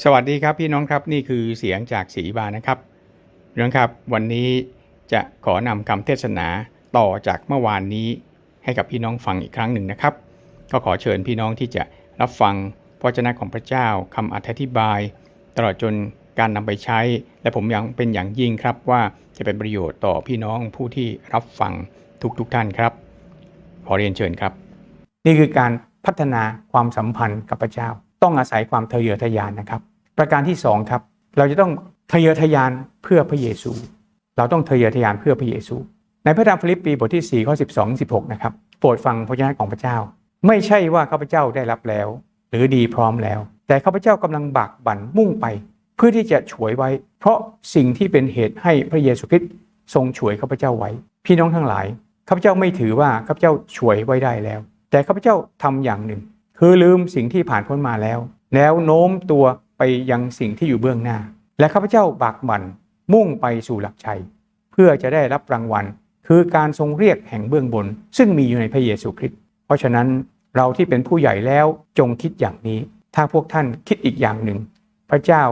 สวัสดีครับพี่น้องครับนี่คือเสียงจากสีบานะครับพี่น้องครับวันนี้จะขอนำคำเทศนาต่อจากเมื่อวานนี้ให้กับพี่น้องฟังอีกครั้งหนึ่งนะครับ ก็ขอเชิญพี่น้องที่จะรับฟังพระวจนะของพระเจ้าคำอธิบาย ตลอดจนการนำไปใช้ และผมยังเป็นอย่างยิ่งครับว่าจะเป็นประโยชน์ต่อพี่น้องผู้ที่รับฟังทุกๆทท่านครับ ขอเรียนเชิญครับ นี่คือการพัฒนาความสัมพันธ์กับพระเจ้า ต้องอาศัยความทะเยอทะยานนะครับ ประการที่สองครับเราจะต้องทะเยอทะยานเพื่อพระเยซู เราต้องทะเยอทะยานเพื่อพระเยซู ในพระธรรมฟิลิปปีบทที่4ข้อ12 16นะครับโปรดฟังพระเจ้าของพระเจ้า ไม่ใช่ว่าข้าพเจ้าได้รับแล้ว หรือดีพร้อมแล้ว แต่ข้าพเจ้ากำลังบากบั่นมุ่งไป เพื่อที่จะฉวยไว้ เพราะสิ่งที่เป็นเหตุให้พระเยซูคริสต์ทรงฉวยข้าพเจ้าไว้ พี่น้องทั้งหลายข้าพเจ้าไม่ถือว่าข้าพเจ้าฉวยไว้ได้แล้ว แต่ข้าพเจ้าทำอย่างหนึ่ง คือลืมสิ่งที่ผ่านพ้นมาแล้ว แล้วโน้มตัวไปยังสิ่งที่อยู่เบื้องหน้า และข้าพเจ้าบากบั่นมุ่งไปสู่หลักชัย เพื่อจะได้รับรางวัล คือการทรงเรียกแห่งเบื้องบน ซึ่งมีอยู่ในพระเยซูคริสต์เพราะฉะนั้นเราที่เป็นผู้ใหญ่แล้วจงคิดอย่างนี้ ถ้าพวกท่านคิดอีกอย่างหนึ่ง พระเจ้า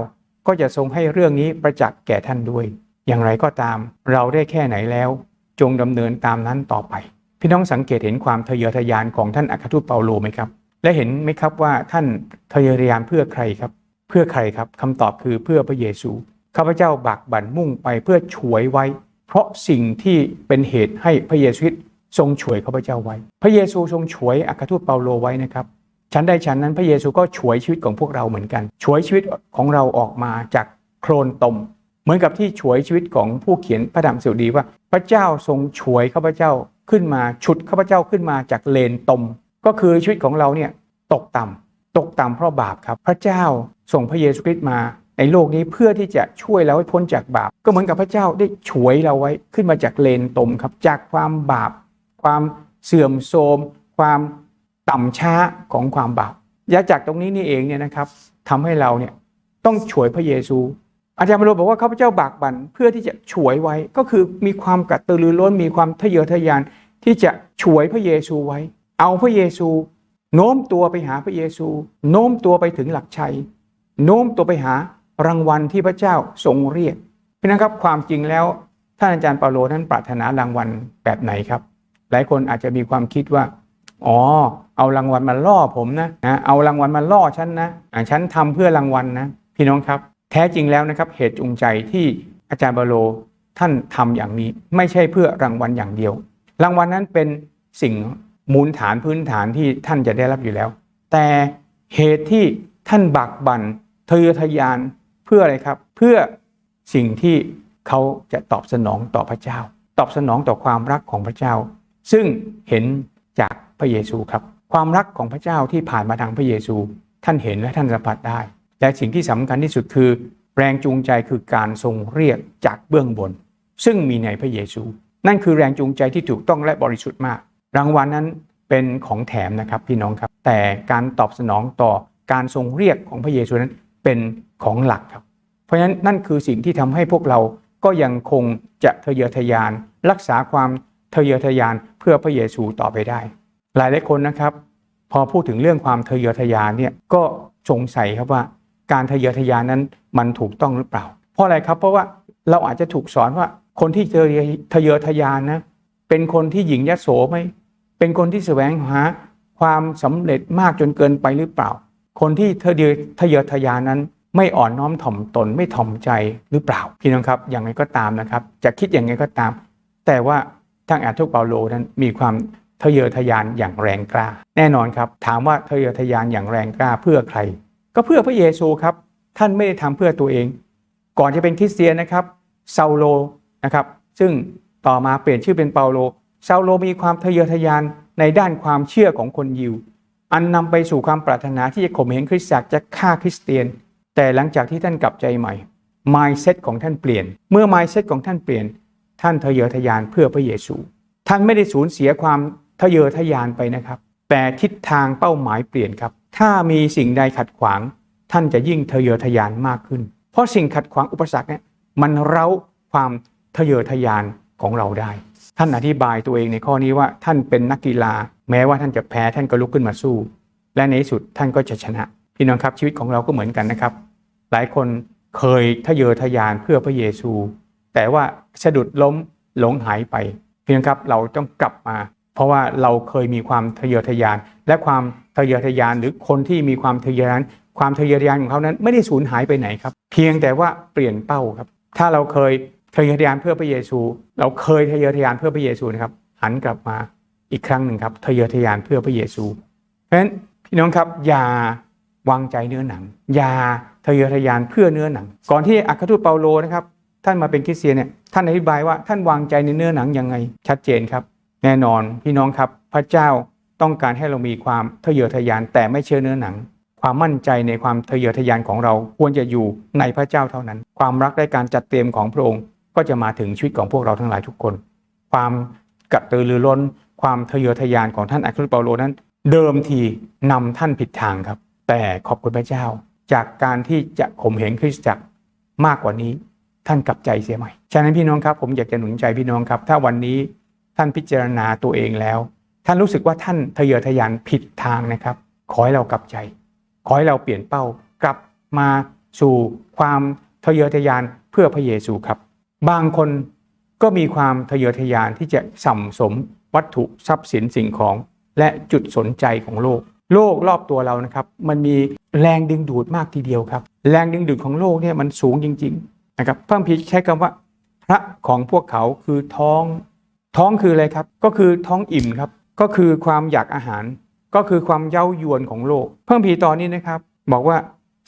ก็จะทรงให้เรื่องนี้ประจักษ์แก่ท่านด้วย อย่างไรก็ตาม เราได้แค่ไหนแล้ว จงดำเนินตามนั้นต่อไป พี่น้องสังเกตเห็นความทะเยอทะยานของท่านอัครทูตเปาโลไหมครับ และเห็นไหมครับว่าท่านทะเยอทะยานเพื่อใครครับ เพื่อใครครับคำตอบคือเพื่อพระเยซูข้าพเจ้าบากบั่นมุ่งไปเพื่อฉวยไว้ เพราะสิ่งที่เป็นเหตุให้พระเยซูทรงฉวยข้าพเจ้าไว้ พระเยซูทรงฉวยอัครทูตเปาโลไว้นะครับฉันได้ฉันนั้นพระเยซูก็ฉวยชีวิตของพวกเราเหมือนกันฉวยชีวิตของเราออกมาจากโคลนตม เหมือนกับที่ฉวยชีวิตของผู้เขียนพระธรรมสุดีว่า พระเจ้าทรงฉวยข้าพเจ้าขึ้นมาฉุดข้าพเจ้าขึ้นมาจากเลนตม ก็คือชีวิตของเราเนี่ยตกต่ำตกต่ำเพราะบาปครับ พระเจ้าส่งพระเยซูคริสต์มาในโลกนี้เพื่อที่จะช่วยเราให้พ้นจากบาป ก็เหมือนกับพระเจ้าได้ฉวยเราไว้ขึ้นมาจากเลนตมครับ จากความบาป ความเสื่อมโทรม ความต่ำช้าของความบาปยาจากตรงนี้นี่เองเนี่ยนะครับทำให้เราเนี่ยต้องฉวยพระเยซู อาจารย์มโรบอกว่าข้าพเจ้าบากบั่นเพื่อที่จะฉวยไว้ก็คือมีความกระตือรือร้นมีความทะเยอทะยานที่จะฉวยพระเยซูไว้ เอาพระเยซู โน้มตัวไปหาพระเยซู โน้มตัวไปถึงหลักชัย โน้มตัวไปหารางวัลที่พระเจ้าทรงเรียกพี่นะครับความจริงแล้วท่านอาจารย์เปาโลนั้นปรารถนารางวัลแบบไหนครับ หลายคนอาจจะมีความคิดว่าอ๋อเอารางวัลมาล่อผมนะนะเอารางวัลมาล่อฉันนะฉันทำเพื่อรางวัลนะ พี่น้องครับ แท้จริงแล้วนะครับเหตุจูงใจที่อาจารย์เปาโลท่านทำอย่างนี้ ไม่ใช่เพื่อรางวัลอย่างเดียว รางวัลนั้นเป็นสิ่ง มูลฐานพื้นฐานที่ท่านจะได้รับอยู่แล้ว แต่เหตุที่ท่านบักบั่นทะเยอทะยานเพื่ออะไรครับ เพื่อสิ่งที่เขาจะตอบสนองต่อพระเจ้า ตอบสนองต่อความรักของพระเจ้า ซึ่งเห็นจากพระเยซูครับ ความรักของพระเจ้าที่ผ่านมาทางพระเยซู ท่านเห็นและท่านสัมผัสได้ และสิ่งที่สำคัญที่สุดคือ แรงจูงใจคือการทรงเรียกจากเบื้องบน ซึ่งมีในพระเยซู นั่นคือแรงจูงใจที่ถูกต้องและบริสุทธิ์มาก รางวัลนั้นเป็นของแถมนะครับพี่น้องครับ แต่การตอบสนองต่อการทรงเรียกของพระเยซูนั้นเป็นของหลักครับ เพราะฉะนั้นนั่นคือสิ่งที่ทำให้พวกเราก็ยังคงจะทะเยอทะยาน รักษาความทะเยอทะยานเพื่อพระเยซูต่อไปได้ หลายหลายคนนะครับ พอพูดถึงเรื่องความทะเยอทะยานเนี่ยก็สงสัยครับว่าการทะเยอทะยานนั้นมันถูกต้องหรือเปล่า เพราะอะไรครับเพราะว่าเราอาจจะถูกสอนว่าคนที่เยอทะเยอทะยานนะเป็นคนที่หญิงยโสไหม เป็นคนที่แสวงหาความสำเร็จมากจนเกินไปหรือเปล่า คนที่ทะเยอทะเยอทะยานนั้น ไม่อ่อนน้อมถ่อมตนไม่ถ่อมใจหรือเปล่าพี่น้องครับอย่างไรก็ตามนะครับ จะคิดอย่างไรก็ตาม แต่ว่าทางอาทุกเปาโลนั้นมีความทะเยอทะยานอย่างแรงกล้า แน่นอนครับ ถามว่าทะเยอทะยานอย่างแรงกล้าเพื่อใคร ก็เพื่อพระเยซูครับ ท่านไม่ได้ทำเพื่อตัวเอง ก่อนจะเป็นคริสเตียนนะครับซาโลนะครับซึ่งต่อมาเปลี่ยนชื่อเป็นเปาโลซาโลมีความทะเยอทะยาน ในด้านความเชื่อของคนยิว อันนำไปสู่ความปรารถนาที่จะข่มเหงคริสตจักรจะฆ่าคริสเตียน แต่หลังจากที่ท่านกลับใจใหม่ mindset ของท่านเปลี่ยน เมื่อ mindset ของท่านเปลี่ยน ท่านทะเยอทะยานเพื่อพระเยซู ท่านไม่ได้สูญเสียความทะเยอทะยานไปนะครับ แต่ทิศทางเป้าหมายเปลี่ยนครับ ถ้ามีสิ่งใดขัดขวาง ท่านจะยิ่งทะเยอทะยานมากขึ้น เพราะสิ่งขัดขวางอุปสรรคเนี่ยมันเร้าความทะเยอทะยานของเราได้ ท่านอธิบายตัวเองในข้อนี้ว่าท่านเป็นนักกีฬา แม้ว่าท่านจะแพ้ท่านก็ลุกขึ้นมาสู้ และในที่สุดท่านก็จะชนะพี่น้องครับชีวิตของเราก็เหมือนกันนะครับ หลายคนเคยทะเยอทะยานเพื่อพระเยซู แต่ว่าสะดุดล้มหลงหายไปพียงครับเราต้องกลับมา เพราะว่าเราเคยมีความทะเยอทะยาน และความทะเยอทะยานหรือคนที่มีความทะเยอทะยานความทะเยอทะยานของเขานั้นไม่ได้สูญหายไปไหนครับ เพียงแต่ว่าเปลี่ยนเป้าครับ ถ้าเราเคย ทะเยอทะยานเพื่อพระเยซู เราเคยทะเยอทะยานเพื่อพระเยซูนะครับ หันกลับมาอีกครั้งหนึ่งครับทะเยอทะยานเพื่อพระเยซู เพราะฉะนั้นพี่น้องครับอย่าวางใจเนื้อหนัง อย่าทะเยอทะยานเพื่อเนื้อหนัง ก่อนที่อัครทูตเปาโลนะครับ ท่านมาเป็นคริสเตียนเนี่ยท่านอธิบายว่าท่านวางใจในเนื้อหนังยังไงชัดเจนครับ แน่นอนพี่น้องครับพระเจ้าต้องการให้เรามีความทะเยอทะยานแต่ไม่เชื่อเนื้อหนัง ความมั่นใจในความทะเยอทะยานของเราควรจะอยู่ในพระเจ้าเท่านั้น ความรักและการจัดเตรียมของพระองค์ ก็จะมาถึงชีวิตของพวกเราทั้งหลายทุกคน ความกระตือรือร้น ความทะเยอทะยานของท่านอัครทูตเปาโลนั้น เดิมทีนำท่านผิดทางครับ แต่ขอบคุณพระเจ้า จากการที่จะข่มเหงคริสตจักรมากกว่านี้ท่านกลับใจเสียใหม่ ฉะนั้นพี่น้องครับผมอยากจะหนุนใจพี่น้องครับ ถ้าวันนี้ท่านพิจารณาตัวเองแล้ว ท่านรู้สึกว่าท่านทะเยอทะยานผิดทางนะครับ ขอให้เรากลับใจ ขอให้เราเปลี่ยนเป้ากลับมาสู่ความทะเยอทะยานเพื่อพระเยซูครับ บางคนก็มีความทะเยอทะยานที่จะสั่มสมวัตถุทรัพย์สินสิ่งของ และจุดสนใจของโลก โลกรอบตัวเรานะครับ มันมีแรงดึงดูดมากทีเดียวครับ แรงดึงดูดของโลกเนี่ยมันสูงจริง ๆ นะครับพระคัมภีใช้คำว่า พระของพวกเขาคือท้อง ท้องคืออะไรครับ ก็คือท้องอิ่มครับ ก็คือความอยากอาหาร ก็คือความเย้ายวนของโลก เพิ่มพีตอนนี้นะครับ บอกว่า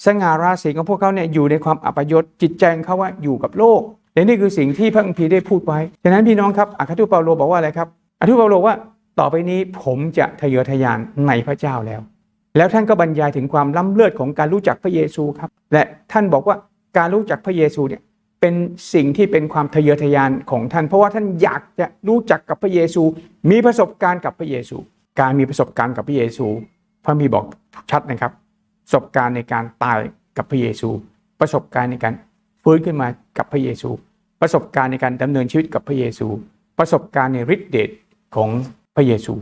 สง่าราศีของพวกเขาเนี่ยอยู่ในความอัปยศจิตใจของเขาว่าอยู่กับโลก และนี่คือสิ่งที่พระคัมภีร์ได้พูดไว้ฉะนั้นพี่น้องครับอัครทูเปาโลบอกว่าอะไรครับอัครทูเปาโลว่าต่อไปนี้ผมจะทะเยอทะยานในพระเจ้าแล้ว แล้วท่านก็บรรยายถึงความล้ำเลิศของการรู้จักพระเยซูครับ และท่านบอกว่าการรู้จักพระเยซูเนี่ยเป็นสิ่งที่เป็นความทะเยอทะยานของท่าน เพราะว่าท่านอยากจะรู้จักกับพระเยซู มีประสบการณ์กับพระเยซู การมีประสบการณ์กับพระเยซู พระมีบอกชัดนะครับ ประสบการณ์ในการตายกับพระเยซู ประสบการณ์ในการ ฟื้นขึ้นมากับพระเยซู ประสบการณ์ในการดำเนินชีวิตกับพระเยซู ประสบการณ์ในฤทธิเดชของพระเยซู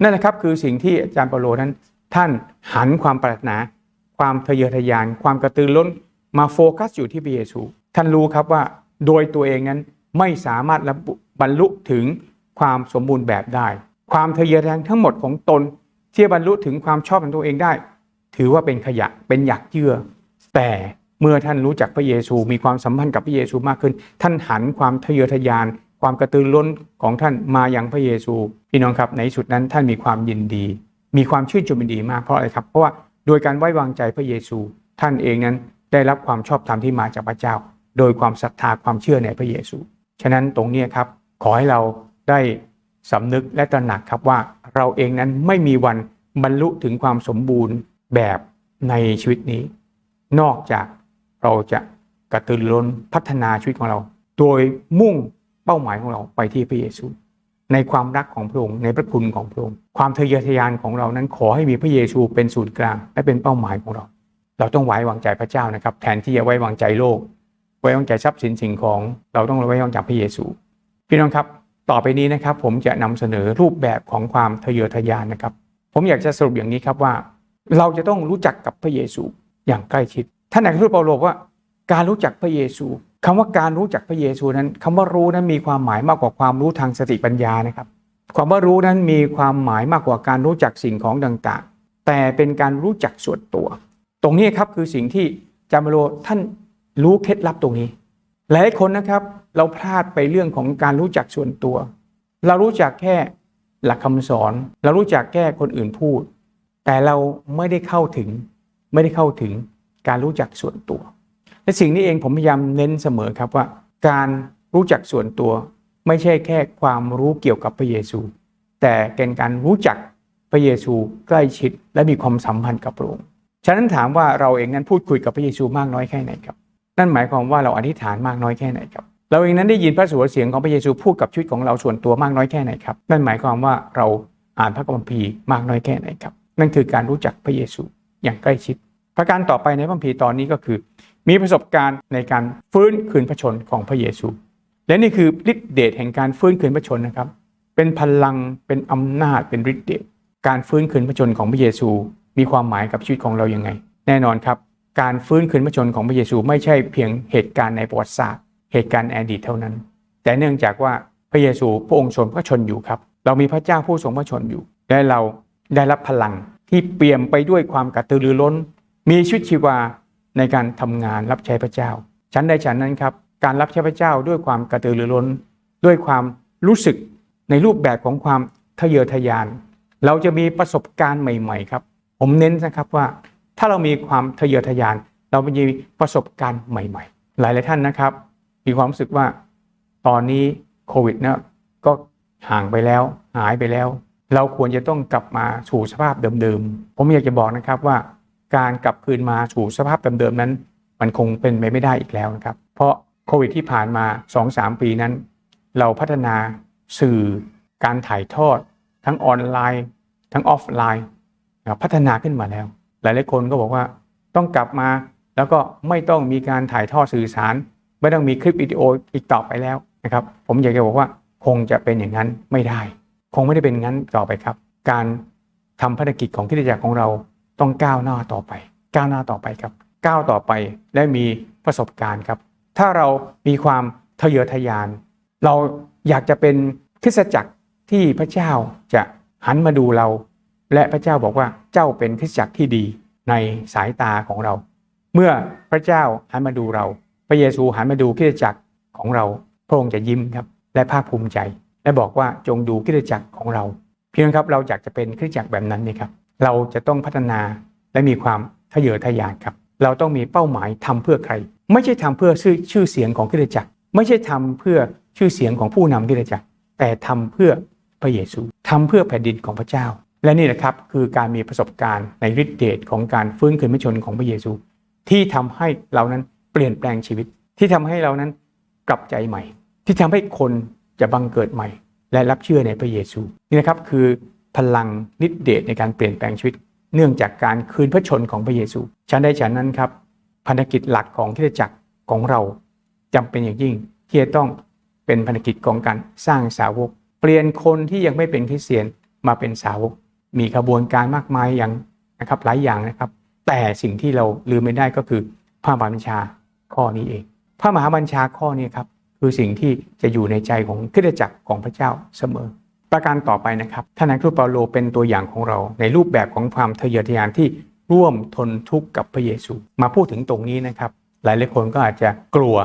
นั่นแหละครับคือสิ่งที่อาจารย์เปาโลนั้น ท่านหันความปรารถนา ความทะเยอทะยาน ความกระตือร้นมาโฟกัสอยู่ที่พระเยซู ท่านรู้ครับว่าโดยตัวเองนั้นไม่สามารถบบรรลุถึงความสมบูรณ์แบบได้ ความทะเยอทะยานทั้งหมดของตนที่บรรลุถึงความชอบของตัวเองได้ ถือว่าเป็นขยะเป็นหยักเยื่อแต่ เมื่อท่านรู้จักพระเยซูมีความสัมพันธ์กับพระเยซูมากขึ้น ท่านหันความทะเยอทะยาน ความกระตือร้นของท่านมาอย่างพระเยซูพี่น้องครับในสุดนั้นท่านมีความยินดี มีความชื่นชมยินดีมากเพราะอะไรครับเพราะว่าโดยการไว้วางใจพระเยซู ท่านเองนั้นได้รับความชอบธรรมที่มาจากพระเจ้า โดยความศรัทธาความเชื่อในพระเยซู ฉะนั้นตรงนี้ครับขอให้เราได้สำนึกและตระหนักครับว่าเราเองนั้นไม่มีวันบรรลุถึงความสมบูรณ์แบบในชีวิตนี้ นอกจาก เราจะกระตือรือร้นพัฒนาชีวิตของเรา โดยมุ่งเป้าหมายของเราไปที่พระเยซู ในความรักของพระองค์ในพระคุณของพระองค์ความทะเยอทะยานของเรานั้นขอให้มีพระเยซูเป็นศูนย์กลางและเป็นเป้าหมายของเรา เราต้องไว้วางใจพระเจ้านะครับ แทนที่จะไว้วางใจโลก ไว้วางใจทรัพย์สินสิ่งของ เราต้องไว้วางใจพระเยซู พี่น้องครับ ต่อไปนี้นะครับ ผมจะนำเสนอรูปแบบของความทะเยอทะยานนะครับ ผมอยากจะสรุปอย่างนี้ครับว่า เราจะต้องรู้จักกับพระเยซูอย่างใกล้ชิด ท่านอัครทูตเปาโลบอกว่า การรู้จักพระเยซูคำว่าการรู้จักพระเยซูนั้นคำว่ารู้นั้นมีความหมายมากกว่าความรู้ทางสติปัญญานะครับ ความว่ารู้นั้นมีความหมายมากกว่าการรู้จักสิ่งของต่างๆ แต่เป็นการรู้จักส่วนตัว ตรงนี้ครับคือสิ่งที่จามโลท่านรู้เคล็ดลับตรงนี้ หลายคนนะครับเราพลาดไปเรื่องของการรู้จักส่วนตัว เรารู้จักแค่หลักคำสอน เรารู้จักแค่คนอื่นพูด แต่เราไม่ได้เข้าถึง ไม่ได้เข้าถึง การรู้จักส่วนตัว และสิ่งนี้เองผมพยายามเน้นเสมอครับว่า การรู้จักส่วนตัว ไม่ใช่แค่ความรู้เกี่ยวกับพระเยซู แต่เป็นการรู้จักพระเยซูใกล้ชิดและมีความสัมพันธ์กับพระองค์ฉะนั้นถามว่าเราเองนั้นพูดคุยกับพระเยซูมากน้อยแค่ไหนครับ นั่นหมายความว่าเราอธิษฐานมากน้อยแค่ไหนครับ เราเองนั้นได้ยินพระสุรเสียงของพระเยซูพูดกับชีวิตของเราส่วนตัวมากน้อยแค่ไหนครับ นั่นหมายความว่าเราอ่านพระคัมภีร์มากน้อยแค่ไหนครับ นั่นคือการรู้จักพระเยซูอย่างใกล้ชิด ประการต่อไปในพระคัมภีร์ตอนนี้ก็คือ มีประสบการณ์ในการฟื้นคืนพระชนของพระเยซู และนี่คือฤทธิเดชแห่งการฟื้นคืนพระชนนะครับ เป็นพลังเป็นอำนาจเป็นฤทธิเดชการฟื้นคืนพระชนของพระเยซู มีความหมายกับชีวิตของเรายังไง แน่นอนครับ การฟื้นคืนพระชนของพระเยซูไม่ใช่เพียงเหตุการณ์ในประวัติศาสตร์ เหตุการณ์ในอดีตเท่านั้น แต่เนื่องจากว่าพระเยซูพระองค์ทรงพระชนอยู่ครับ เรามีพระเจ้าผู้ทรงพระชนอยู่ และเราได้รับพลังที่เปี่ยมไปด้วยความกระตือรือร้น มีชีวิตชีวาในการทำงานรับใช้พระเจ้าฉันใดฉันนั้นครับ การรับใช้พระเจ้าด้วยความกระตือรือร้น ด้วยความรู้สึกในรูปแบบของความทะเยอทะยาน เราจะมีประสบการณ์ใหม่ ๆ ครับ ผมเน้นนะครับว่าถ้าเรามีความทะเยอทะยาน เราจะมีประสบการณ์ใหม่ ๆ หลายหลายท่านนะครับ มีความรู้สึกว่าตอนนี้โควิดนะก็ห่างไปแล้ว หายไปแล้ว เราควรจะต้องกลับมาสู่สภาพเดิมๆผมอยากจะบอกนะครับว่า การกลับคืนมาสู่สภาพเดิมๆนั้น มันคงเป็นไปไม่ได้อีกแล้วนะครับ เพราะโควิดที่ผ่านมา 2-3 ปีนั้น เราพัฒนาสื่อการถ่ายทอด ทั้งออนไลน์ ทั้งออฟไลน์พัฒนาขึ้นมาแล้ว หลายๆคนก็บอกว่าต้องกลับมาแล้วก็ไม่ต้องมีการถ่ายทอดสื่อสาร ไม่ต้องมีคลิปวิดีโออีกต่อไปแล้วนะครับ ผมอยากจะบอกว่าคงจะเป็นอย่างนั้นไม่ได้ คงไม่ได้เป็นงั้นต่อไปครับ การทำภารกิจของคริสตจักรของเรา ต้องก้าวหน้าต่อไป ก้าวหน้าต่อไปครับ ก้าวต่อไปและมีประสบการณ์ครับ ถ้าเรามีความทะเยอทะยาน เราอยากจะเป็นคริสตจักรที่พระเจ้าจะหันมาดูเรา และพระเจ้าบอกว่าเจ้าเป็นคริสตจักรที่ดีในสายตาของเรา เมื่อพระเจ้าหันมาดูเรา พระเยซูหันมาดูคริสตจักรของเราพระองค์จะยิ้มครับและภาคภูมิใจ และบอกว่าจงดูคริสตจักรของเรา เพียงครับเราอยากจะเป็นคริสตจักรแบบนั้นนี่ครับ เราจะต้องพัฒนาและมีความทะเยอทะยานครับ เราต้องมีเป้าหมายทำเพื่อใคร ไม่ใช่ทำเพื่อชื่อชื่อเสียงของคริสตจักร ไม่ใช่ทำเพื่อชื่อเสียงของผู้นำคริสตจักร แต่ทำเพื่อพระเยซูทำเพื่อแผ่นดินของพระเจ้า และนี่แหละครับคือการมีประสบการณ์ในฤทธิเดชของการฟื้นคืนพระชนของพระเยซู ที่ทำให้เรานั้นเปลี่ยนแปลงชีวิต ที่ทำให้เรานั้นกลับใจใหม่ ที่ทำให้คนจะบังเกิดใหม่ และรับเชื่อในพระเยซูนี่นะครับคือ พลังฤทธิเดชในการเปลี่ยนแปลงชีวิต เนื่องจากการคืนพระชนของพระเยซูฉันได้ฉันนั้นครับพันธกิจหลักของคริสตจักรของเราจำเป็นอย่างยิ่งที่จะต้องเป็นพันธกิจของการสร้างสาวก เปลี่ยนคนที่ยังไม่เป็นคริสเตียนมาเป็นสาวก มีกระบวนการมากมายอย่างนะครับหลายอย่างนะครับ แต่สิ่งที่เราลืมไม่ได้ก็คือพระมหาบัญชาข้อนี้เอง พระมหาบัญชาข้อนี้ครับคือสิ่งที่จะอยู่ในใจของคริสตจักรของพระเจ้าเสมอ ประการต่อไปนะครับท่านนายทูตเปาโลเป็นตัวอย่างของเราในรูปแบบของความทะเยอทะยานที่ร่วมทนทุกข์กับพระเยซู มาพูดถึงตรงนี้นะครับ หลายหลายคนก็อาจจะกลัว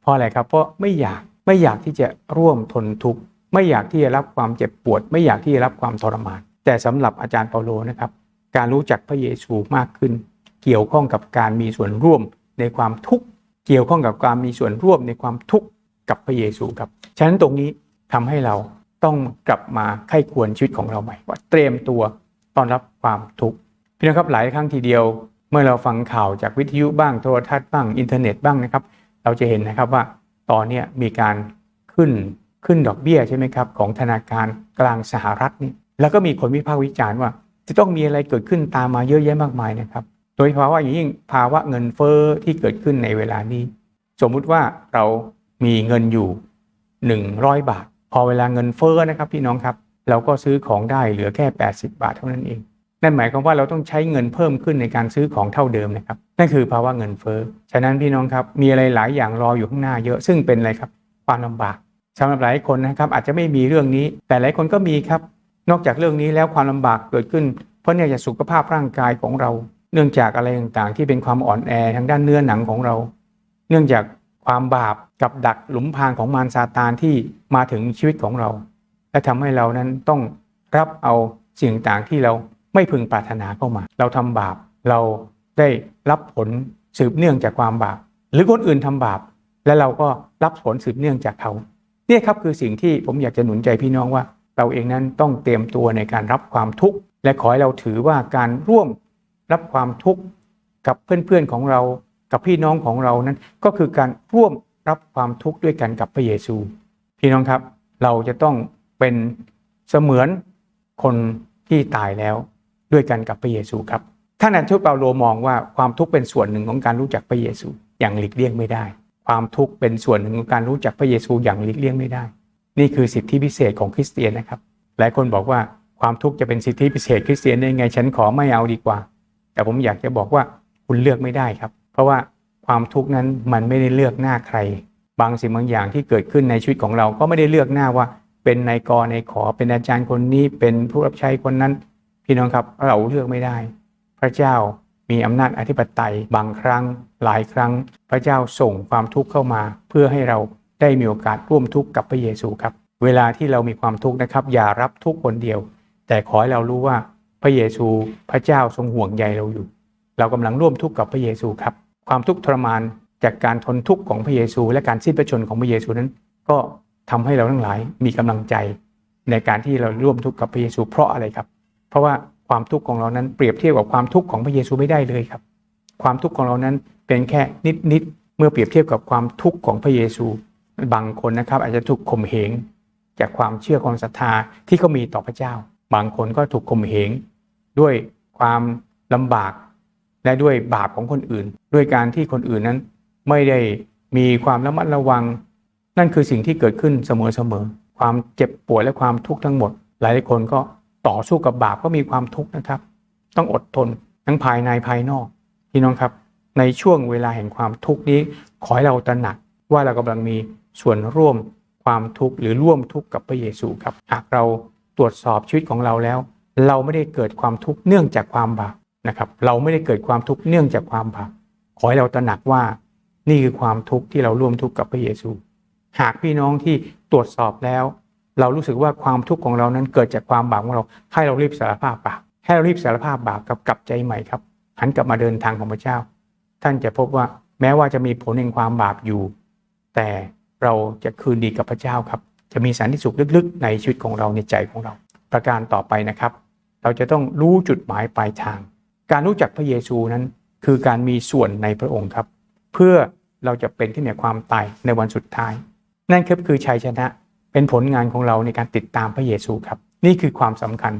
เพราะอะไรครับ เพราะไม่อยากไม่อยากที่จะร่วมทนทุกข์ไม่อยากที่จะรับความเจ็บปวด ไม่อยากที่จะรับความทรมาน แต่สำหรับอาจารย์เปาโลนะครับ การรู้จักพระเยซูมากขึ้น เกี่ยวข้องกับการมีส่วนร่วมในความทุกข์เกี่ยวข้องกับการมีส่วนร่วมในความทุกข์กับพระเยซูครับฉะนั้นตรงนี้ทำให้เรา ต้องกลับมาไข้ควรชีวิตของเราใหม่ว่าเตรียมตัวต้อนรับความทุกข์พี่น้องครับหลายครั้งทีเดียว เมื่อเราฟังข่าวจากวิทยุบ้างโทรทัศน์บ้างอินเทอร์เน็ตบ้างนะครับ เราจะเห็นนะครับว่าตอนนี้มีการขึ้นขึ้นดอกเบี้ยใช่ไหมครับของธนาคารกลางสหรัฐนี่แล้วก็มีคนวิพากษ์วิจารณ์ว่า จะต้องมีอะไรเกิดขึ้นตามมาเยอะแยะมากมายนะครับ โดยเฉพาะว่าอย่างยิ่งภาวะเงินเฟ้อที่เกิดขึ้นในเวลานี้ สมมุติว่าเรามีเงินอยู่ 100 บาท พอเวลาเงินเฟ้อนะครับพี่น้องครับ เราก็ซื้อของได้เหลือแค่ 80 บาทเท่านั้นเอง นั่นหมายความว่าเราต้องใช้เงินเพิ่มขึ้นในการซื้อของเท่าเดิมนะครับนั่นคือภาวะเงินเฟ้อฉะนั้นพี่น้องครับมีอะไรหลายอย่างรออยู่ข้างหน้าเยอะซึ่งเป็นอะไรครับความลำบากสำหรับหลายคนนะครับอาจจะไม่มีเรื่องนี้ แต่หลายคนก็มีครับ นอกจากเรื่องนี้แล้วความลำบากเกิดขึ้น เพราะเนี่ยจากสุขภาพร่างกายของเรา เนื่องจากอะไรต่างๆ ที่เป็นความอ่อนแอทางด้านเนื้อหนังของเรา เนื่องจาก ความบาปกับดักหลุมพรางของมารซาตานที่มาถึงชีวิตของเรา และทำให้เรานั้นต้องรับเอาสิ่งต่างที่เราไม่พึงปรารถนาเข้ามา เราทำบาปเราได้รับผลสืบเนื่องจากความบาป หรือคนอื่นทำบาป และเราก็รับผลสืบเนื่องจากเขาเนี่ยครับคือสิ่งที่ผมอยากจะหนุนใจพี่น้องว่า เราเองนั้นต้องเตรียมตัวในการรับความทุกข์และขอให้เราถือว่าการร่วมรับความทุกข์กับเพื่อนๆของเรา กับพี่น้องของเรานั้นก็คือการร่วมรับความทุกข์ด้วยกันกับพระเยซู พี่น้องครับ เราจะต้องเป็นเสมือนคนที่ตายแล้วด้วยกันกับพระเยซูครับท่านอาจารย์เปาโลมองว่าความทุกข์เป็นส่วนหนึ่งของการรู้จักพระเยซูอย่างหลีกเลี่ยงไม่ได้ ความทุกข์เป็นส่วนหนึ่งของการรู้จักพระเยซูอย่างหลีกเลี่ยงไม่ได้ นี่คือสิทธิพิเศษของคริสเตียนนะครับ หลายคนบอกว่าความทุกข์จะเป็นสิทธิพิเศษคริสเตียนได้ไงฉันขอไม่เอาดีกว่า แต่ผมอยากจะบอกว่าคุณเลือกไม่ได้ครับ เพราะว่าความทุกข์นั้นมันไม่ได้เลือกหน้าใคร บางสิ่งบางอย่างที่เกิดขึ้นในชีวิตของเราก็ไม่ได้เลือกหน้าว่า เป็นนายกนายขอเป็นอาจารย์คนนี้เป็นผู้รับใช้คนนั้น พี่น้องครับเราเลือกไม่ได้ พระเจ้ามีอำนาจอธิปไตยบางครั้ง หลายครั้ง พระเจ้าส่งความทุกข์เข้ามา เพื่อให้เราได้มีโอกาสร่วมทุกข์กับพระเยซูครับ เวลาที่เรามีความทุกข์นะครับ อย่ารับทุกข์คนเดียว แต่ขอให้เรารู้ว่าพระเยซูพระเจ้าทรงห่วงใยเราอยู่ เรากำลังร่วมทุกข์กับพระเยซูครับ ความทุกข์ทรมานจากการทนทุกข์ของพระเยซู และการสิ้นพระชนของพระเยซูนั้น ก็ทำให้เราทั้งหลายมีกำลังใจในการที่เราร่วมทุกข์กับพระเยซูเพราะอะไรครับ เพราะว่าความทุกข์ของเรานั้นเปรียบเทียบกับความทุกข์ของพระเยซูไม่ได้เลยครับ ความทุกข์ของเรานั้นเป็นแค่นิดๆเมื่อเปรียบเทียบกับความทุกข์ของพระเยซู บางคนนะครับ อาจจะถูกข่มเหงจากความเชื่อความศรัทธาที่เขามีต่อพระเจ้า บางคนก็ถูกข่มเหงด้วยความลำบาก และด้วยบาปของคนอื่น ด้วยการที่คนอื่นนั้น ไม่ได้มีความระมัดระวัง นั่นคือสิ่งที่เกิดขึ้นเสมอๆความเจ็บปวดและความทุกข์ทั้งหมด หลายคนก็ต่อสู้กับบาปก็มีความทุกข์นะครับ ต้องอดทนทั้งภายในภายนอกพี่น้องครับในช่วงเวลาแห่งความทุกข์นี้ ขอให้เราตระหนักว่าเรากำลังมีส่วนร่วมความทุกข์หรือร่วมทุกข์กับพระเยซูครับหากเราตรวจสอบชีวิตของเราแล้ว เราไม่ได้เกิดความทุกข์เนื่องจากความบาป นะครับ เราไม่ได้เกิดความทุกข์เนื่องจากความบาปขอให้เราตระหนักว่านี่คือความทุกข์ที่เราร่วมทุกข์กับพระเยซู หากพี่น้องที่ตรวจสอบแล้ว เรารู้สึกว่าความทุกข์ของเรานั้นเกิดจากความบาปของเราให้เรารีบสารภาพบาปให้เรารีบสารภาพบาปกับกลับใจใหม่ครับหันกลับมาเดินทางของพระเจ้า ท่านจะพบว่าแม้ว่าจะมีผลแห่งความบาปอยู่ แต่เราจะคืนดีกับพระเจ้าครับ จะมีสันติสุขลึกๆ ในชีวิตของเราในใจของเรา ประการต่อไปนะครับ เราจะต้องรู้จุดหมายปลายทาง การรู้จักพระเยซูนั้น คือการมีส่วนในพระองค์ครับ เพื่อเราจะเป็นที่เหนือความตายในวันสุดท้าย นั่นครับคือชัยชนะเป็นผลงานของเราในการติดตามพระเยซูครับ นี่คือความสำคัญ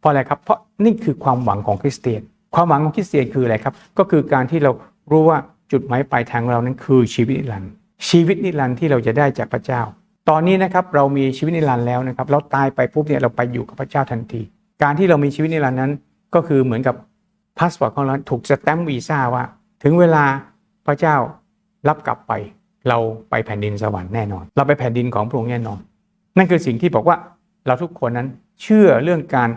เพราะอะไรครับ เพราะนี่คือความหวังของคริสเตียน ความหวังของคริสเตียนคืออะไรครับ ก็คือการที่เรารู้ว่าจุดหมายปลายทางของเรานั้นคือชีวิตนิรันดร์ชีวิตนิรันดร์ที่เราจะได้จากพระเจ้า ตอนนี้นะครับเรามีชีวิตนิรันดร์แล้วนะครับ เราตายไปปุ๊บเนี่ยเราไปอยู่กับพระเจ้าทันที การที่เรามีชีวิตนิรันดร์นั้น ก็คือเหมือนกับ พาสปอร์ตของเราถูกสแตมป์วีซ่าว่า ถึงเวลาพระเจ้ารับกลับไป เราไปแผ่นดินสวรรค์แน่นอน เราไปแผ่นดินของพระองค์แน่นอน นั่นคือสิ่งที่บอกว่าเราทุกคนนั้นเชื่อเรื่องการ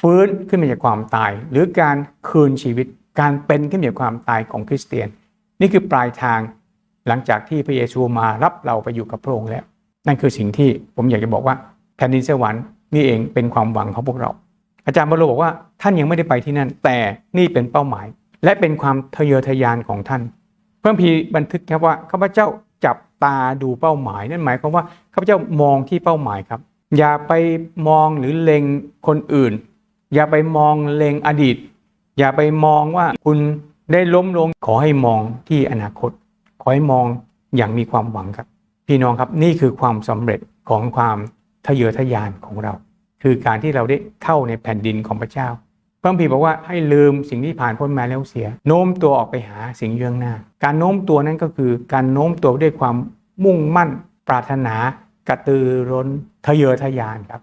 ฟื้นขึ้นมาจากความตาย หรือการคืนชีวิตการเป็นขึ้นมาจากความตายของคริสเตียน นี่คือปลายทางหลังจากที่พระเยซูมารับเราไปอยู่กับพระองค์แล้ว นั่นคือสิ่งที่ผมอยากจะบอกว่าแผ่นดินสวรรค์นี่เองเป็นความหวังของพวกเรา อาจารย์บรรลุบอกว่าท่านยังไม่ได้ไปที่นั่น แต่นี่เป็นเป้าหมาย และเป็นความทะเยอทะยานของท่านเพิ่มพีบันทึกครับว่าข้าพเจ้าจับตาดูเป้าหมาย นั่นหมายความว่าข้าพเจ้ามองที่เป้าหมายครับ อย่าไปมองหรือเล็งคนอื่น อย่าไปมองเล็งอดีต อย่าไปมองว่าคุณได้ล้มลงขอให้มองที่อนาคต ขอให้มองอย่างมีความหวังครับ พี่น้องครับนี่คือความสำเร็จของความทะเยอทะยานของเรา คือการที่เราได้เข้าในแผ่นดินของพระเจ้าพระพีบอกว่าให้ลืมสิ่งที่ผ่านพ้นมาแล้วเสีย โน้มตัวออกไปหาสิ่งเยื่องหน้า การโน้มตัวนั้นก็คือการโน้มตัวด้วยความมุ่งมั่น ปรารถนากระตือร้นทะเยอทะยานครับ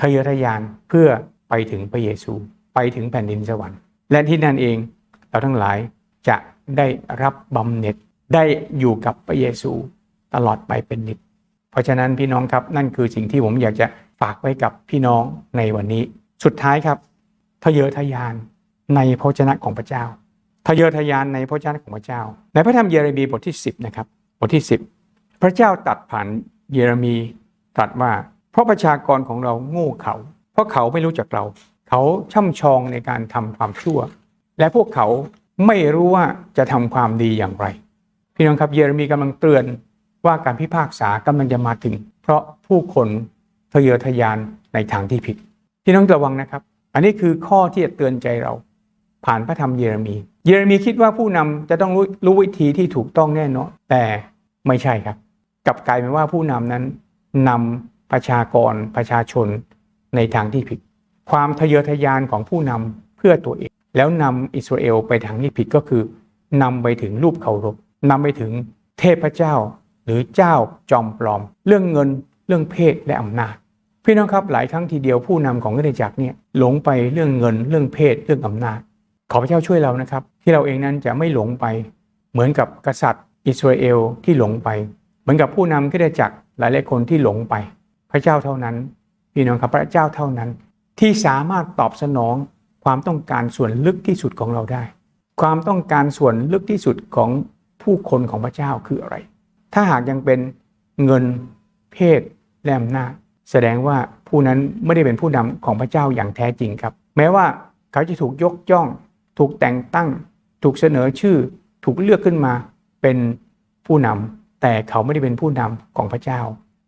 ทะเยอทะยานเพื่อไปถึงพระเยซู ไปถึงแผ่นดินสวรรค์ และที่นั่นเองเราทั้งหลายจะได้รับบำเหน็จได้อยู่กับพระเยซูตลอดไปเป็นนิจเพราะฉะนั้นพี่น้องครับนั่นคือสิ่งที่ผมอยากจะากไว้กับพี่น้องในวันนี้ สุดท้ายครับทะเยอทะยานในพระชนะของพระเจ้าทะเยอทะยานในพระชนะของพระเจ้า ในพระธรรมเยเรมีบทที่ 10นะครับบทที่ 10 พระเจ้าตัดผ่านเยเรมีตรัสว่า เพราะประชากรของเราโง่เขา เพราะเขาไม่รู้จักเรา เขาช่ำชองในการทำความชั่ว และพวกเขาไม่รู้ว่าจะทำความดีอย่างไร พี่น้องครับเยเรมีกำลังเตือนว่าการพิพากษากำลังจะมาถึง เพราะผู้คน ทะเยอทะยานในทางที่ผิดพี่น้องระวังนะครับ อันนี้คือข้อที่จะเตือนใจเรา ผ่านพระธรรมเยเรมี เยเรมีคิดว่าผู้นำจะต้องรู้รู้วิธีที่ถูกต้องแน่นอนแต่ไม่ใช่ครับ กลับกลายเป็นว่าผู้นำนั้นนำประชากรประชาชนในทางที่ผิด ความทะเยอทะยานของผู้นำเพื่อตัวเอง แล้วนำอิสราเอลไปทางที่ผิดก็คือนำไปถึงรูปเคารพนำไปถึงเทพเจ้าหรือเจ้าจอมปลอม เรื่องเงินเรื่องเพศและอำนาจ พี่น้องครับหลายครั้งทีเดียวผู้นำของคริสตจักรเนี่ยหลงไปเรื่องเงินเรื่องเพศเรื่องอำนาจ ขอพระเจ้าช่วยเรานะครับ ที่เราเองนั้นจะไม่หลงไป เหมือนกับกษัตริย์อิสราเอลที่หลงไป เหมือนกับผู้นำที่ได้จักรหลายๆคนที่หลงไป พระเจ้าเท่านั้น พี่น้องครับพระเจ้าเท่านั้น ที่สามารถตอบสนองความต้องการส่วนลึกที่สุดของเราได้ ความต้องการส่วนลึกที่สุดของผู้คนของพระเจ้าคืออะไร ถ้าหากยังเป็นเงินเพศและอำนาจ แสดงว่าผู้นั้นไม่ได้เป็นผู้นำของพระเจ้าอย่างแท้จริงครับ แม้ว่าเขาจะถูกยกย่อง ถูกแต่งตั้ง ถูกเสนอชื่อ ถูกเลือกขึ้นมาเป็นผู้นำแต่เขาไม่ได้เป็นผู้นำของพระเจ้า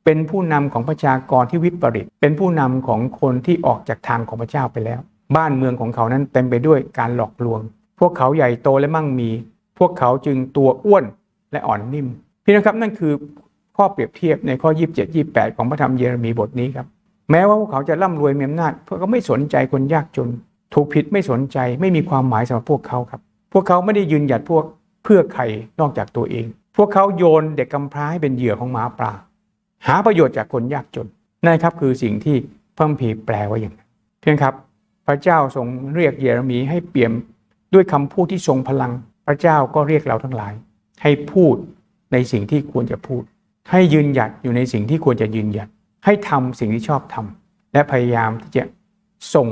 เป็นผู้นำของประชากรที่วิปริต เป็นผู้นำของคนที่ออกจากทางของพระเจ้าไปแล้ว บ้านเมืองของเขานั้นเต็มไปด้วยการหลอกลวง พวกเขาใหญ่โตและมั่งมี พวกเขาจึงตัวอ้วนและอ่อนนิ่มพี่นะครับนั่นคือ ข้อเปรียบเทียบในข้อ 27 28 ของพระธรรมเยเรมีบทนี้ครับแม้ว่าพวกเขาจะร่ำรวยมีอำนาจพวกเขาไม่สนใจคนยากจน ถูกผิดไม่สนใจไม่มีความหมายสำหรับพวกเขาครับ พวกเขาไม่ได้ยืนหยัดพวกเพื่อใครนอกจากตัวเอง พวกเขาโยนเด็กกำพร้าให้เป็นเหยื่อของหมาป่าหาประโยชน์จากคนยากจนนั่นครับคือสิ่งที่พระมภีแปลไว้อย่างนั้นเพียงครับ พระเจ้าทรงเรียกเยเรมีให้เปี่ยมด้วยคำพูดที่ทรงพลัง พระเจ้าก็เรียกเราทั้งหลาย ให้พูดในสิ่งที่ควรจะพูด ให้ยืนหยัดอยู่ในสิ่งที่ควรจะยืนหยัด ให้ทำสิ่งที่ชอบทำและพยายามที่จะส่ง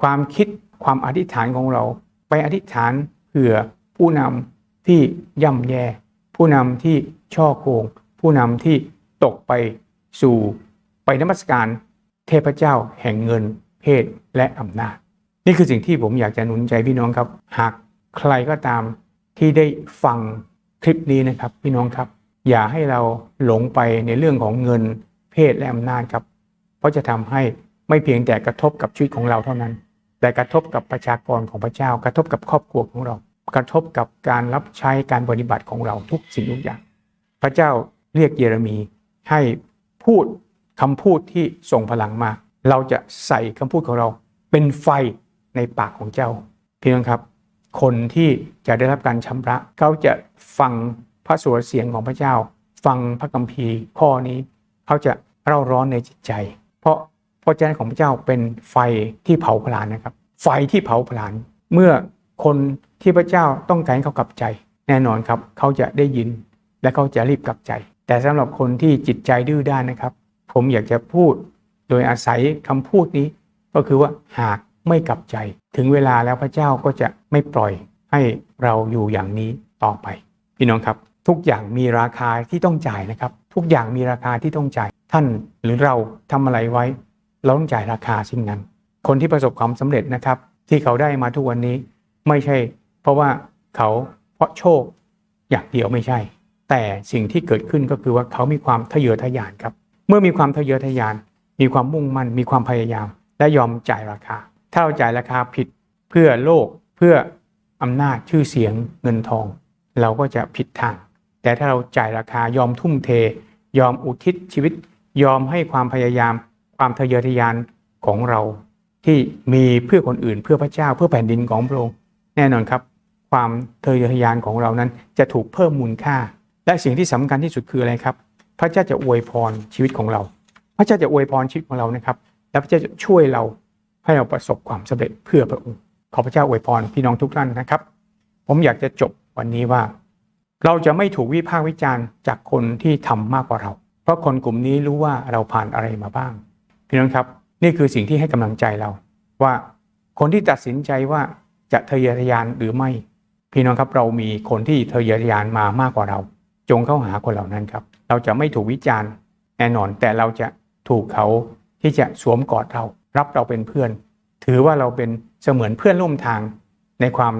ความคิดความอธิษฐานของเรา ไปอธิษฐานเผื่อผู้นำที่ย่ำแย่ ผู้นำที่ช่อโกงผู้นำที่ตกไปสู่ไปนมัสการเทพเจ้าแห่งเงิน เพศและอำนาจ นี่คือสิ่งที่ผมอยากจะหนุนใจพี่น้องครับ หากใครก็ตามที่ได้ฟังคลิปนี้นะครับ พี่น้องครับ อย่าให้เราหลงไปในเรื่องของเงินเพศและอำนาจครับ เพราะจะทำให้ไม่เพียงแต่กระทบกับชีวิตของเราเท่านั้น แต่กระทบกับประชากรของพระเจ้า กระทบกับครอบครัวของเรา กระทบกับการรับใช้การปฏิบัติของเราทุกสิ่งทุกอย่าง พระเจ้าเรียกเยเรมีให้พูดคำพูดที่ทรงพลังมา เราจะใส่คำพูดของเรา เป็นไฟในปากของเจ้าพี่น้องครับ คนที่จะได้รับการชำระเขาจะฟัง ระสุรเสียงของพระเจ้า ฟังพระคัมภีร์ข้อนี้ เขาจะเร่าร้อนในจิตใจ เพราะพระเจ้าของพระเจ้าเป็นไฟที่เผาผลาญนะครับ ไฟที่เผาผลาญเมื่อคนที่พระเจ้าต้องการให้เขากลับใจ แน่นอนครับเขาจะได้ยินและเขาจะรีบกลับใจ แต่สำหรับคนที่จิตใจดื้อด้านนะครับ ผมอยากจะพูดโดยอาศัยคำพูดนี้ ก็คือว่าหากไม่กลับใจ ถึงเวลาแล้วพระเจ้าก็จะไม่ปล่อยให้เราอยู่อย่างนี้ต่อไป พี่น้องครับ ทุกอย่างมีราคาที่ต้องจ่ายนะครับ ทุกอย่างมีราคาที่ต้องจ่าย ท่านหรือเราทำอะไรไว้ เราต้องจ่ายราคาสิ่งนั้น คนที่ประสบความสำเร็จนะครับ ที่เขาได้มาทุกวันนี้ไม่ใช่ เพราะว่าเขาเพราะโชคอย่างเดียวไม่ใช่ แต่สิ่งที่เกิดขึ้นก็คือว่าเขามีความทะเยอทะยานครับ เมื่อมีความทะเยอทะยาน มีความมุ่งมั่น มีความพยายาม และยอมจ่ายราคา ถ้าเราจ่ายราคาผิดเพื่อโลกเพื่ออำนาจชื่อเสียงเงินทอง เราก็จะผิดทาง แต่ถ้าเราจ่ายราคายอมทุ่มเท ยอมอุทิศชีวิต ยอมให้ความพยายาม ความทะเยอทะยานของเราที่มีเพื่อคนอื่นเพื่อพระเจ้าเพื่อแผ่นดินของพระองค์แน่นอนครับ ความทะเยอทะยานของเรานั้นจะถูกเพิ่มมูลค่า และสิ่งที่สำคัญที่สุดคืออะไรครับ พระเจ้าจะอวยพรชีวิตของเรา พระเจ้าจะอวยพรชีวิตของเรานะครับ และพระเจ้าจะช่วยเราให้เราประสบความสำเร็จเพื่อพระองค์ขอพระเจ้าอวยพรพี่น้องทุกท่านนะครับ ผมอยากจะจบวันนี้ว่า เราจะไม่ถูกวิพากษ์วิจารณ์จากคนที่ทำมากกว่าเรา เพราะคนกลุ่มนี้รู้ว่าเราผ่านอะไรมาบ้าง พี่น้องครับ นี่คือสิ่งที่ให้กำลังใจเรา ว่าคนที่ตัดสินใจว่าจะทะเยอทะยานหรือไม่ พี่น้องครับเรามีคนที่ทะเยอทะยานมามากกว่าเรา จงเข้าหาคนเหล่านั้นครับ เราจะไม่ถูกวิจารณ์แน่นอนแต่เราจะถูกเขาที่จะสวมกอดเรา รับเราเป็นเพื่อน ถือว่าเราเป็นเสมือนเพื่อนร่วมทางในความ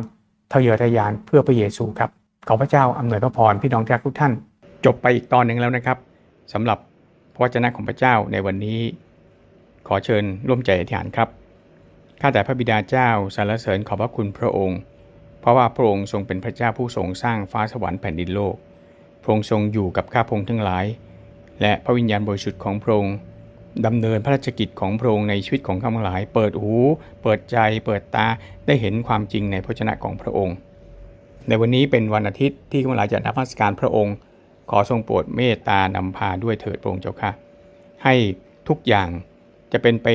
ทะเยอทะยานเพื่อพระเยซูครับ ขอพระเจ้าอำนวยพระพรพี่น้องทุกท่าน จบไปอีกตอนหนึ่งแล้วนะครับสำหรับพระวจนะของพระเจ้าในวันนี้ ขอเชิญร่วมใจอธิษฐานครับข้าแต่พระบิดาเจ้าสรรเสริญขอบพระคุณพระองค์ เพราะว่าพระองค์ทรงเป็นพระเจ้าผู้ทรงสร้างฟ้าสวรรค์แผ่นดินโลกพระองค์ทรงอยู่กับข้าพงทั้งหลาย และพระวิญญาณบริสุทธิ์ของพระองค์ดำเนินพระราชกิจของพระองค์ในชีวิตของข้าพงหลาย เปิดหู เปิดใจ เปิดตาได้เห็นความจริงในพระชนะของพระองค์ ในวันนี้เป็นวันอาทิตย์ที่ข้าพงหลาจะนมัสการพระองค์ ขอทรงโปรดเมตตานำพาด้วยเถิดพระองค์เจ้าค่ะ ให้ทุกอย่างจะเป็นไป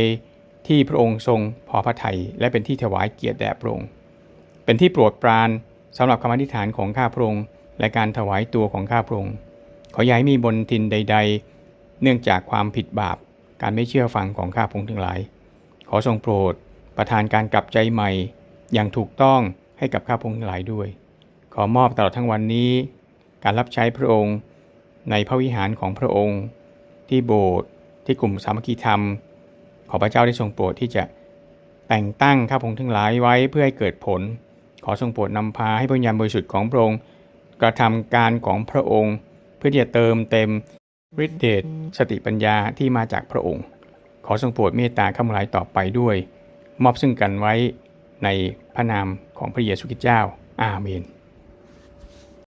ที่พระองค์ทรงพอพระทัยและเป็นที่ถวายเกียรติแด่พระองค์ เป็นที่โปรดปรานสำหรับคำอธิษฐานของข้าพระองค์และการถวายตัวของข้าพระองค์ ขออย่าให้มีบนทินใด ๆ เนื่องจากความผิดบาปการไม่เชื่อฟังของข้าพระองค์ทั้งหลาย ขอทรงโปรดประทานการกลับใจใหม่ อย่างถูกต้องให้กับข้าพระองค์ทั้งหลายด้วย ขอมอบตลอดทั้งวันนี้ การรับใช้พระองค์ในพระวิหารของพระองค์ ที่โบสถ์ที่กลุ่มสามัคคีธรรม ขอพระเจ้าได้ทรงโปรดที่จะแต่งตั้งข้าพงค์ทั้งหลายไว้เพื่อให้เกิดผล ขอทรงโปรดนำพาให้พระญาณบริสุทธิ์ของพระองค์กระทำการของพระองค์ เพื่อที่จะเติมเต็มฤทธิเดชสติปัญญาที่มาจากพระองค์ ขอทรงโปรดเมตตาข้าพหลายต่อไปด้วย มอบซึ่งกันไว้ในพระนามของพระเยซูคริสต์เจ้า อาเมน